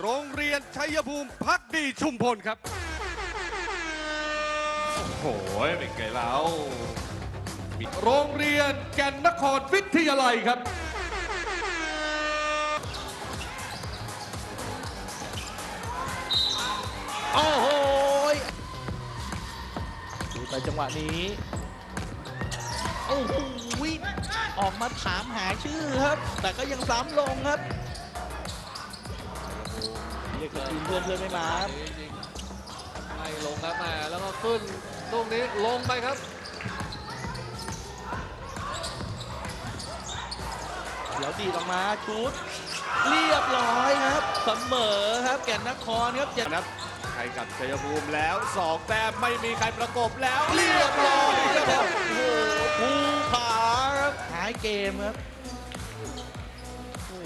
โรงเรียนชัยภูมิพักดีชุมพลครับ โอ้โหเป็นไงแล้วมีโรงเรียนแก่นนครวิทยาลัยครับ โอ้โหยดูแต่จังหวะนี้ โอ้โห ออกมาถามหาชื่อครับ แต่ก็ยังซ้ำลงครับ เรียกทีมเพื่อนเพื่อนไม่มาไล่ลงครับแม่แล้วก็ขึ้นลูกนี้ลงไปครับเดี๋ยวดีออกมาชุดเรียบร้อยครับเสมอครับแก่นนครครับเจ็ดนัดใครกับชัยภูมิแล้วสองแต้มไม่มีใครประกบแล้ว เรียบร้อยครับโอ้โหภูผาครับท้ายเกมครับโอ้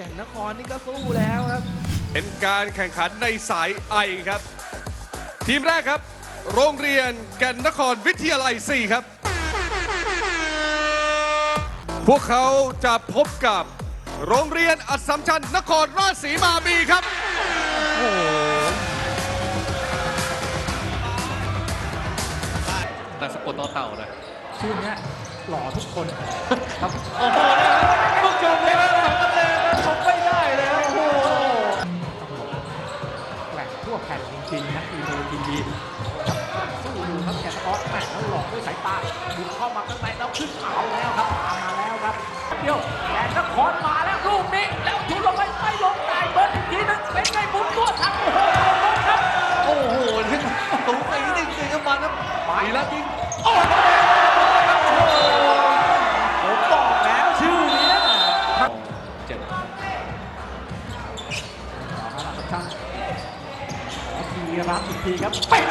แก่นนครนี่ก็สู้แล้วครับ เป็นการแข่งขันในสายไอครับ ทีมแรกครับ โรงเรียนแก่นนครวิทยาลัย 4 ครับ พวกเขาจะพบกับโรงเรียนอัสสัมชัญนครราชสีมาบีครับ แต่สะกดต่อเต่าเลยชื่อเนี้ยหล่อทุกคนครับ โอ้โหต้องชมเลยนะสองคะแริงนะอีโมทีวีสู้อยู่ครับแกนออสแม่แล้วหลอกด้วยสายตาบุกเข้ามาข้างในแล้วขึ้นเขาแล้วครับตามมาแล้วครับเดียวแกนนครมาแล้วลูกนี้แล้วชุดลงไปไม่ลงได้เบิร์ดอีกทีนึงเป็นไงบุญตัวทางโอ้โหลงครับ โอ้โหนี่ตูตีจริงๆครับมันครับ ไป ดีแล้วจริง โอ้โหผมบอกแล้วชื่อเนี้ย เจ็บ ต่อมาครับช่างขอที รับอีกทีครับเป็น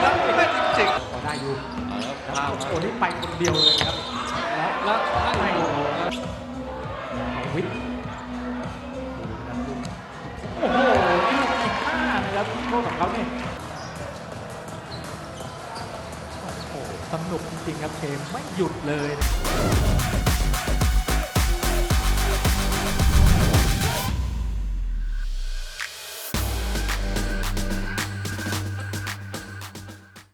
แล้วเล่นจริงพอได้อยู่ๆเออพลาดโอ้นี่ไปคนเดียวเลยครับ แล้วแล้วให้ให้โอ้โหเอาวิทย์โอ้โหนี่ลูกอีกห้านะครับโทษของเขาเนี่ยโอ้โหสนุกจริงๆครับเกมไม่หยุดเลย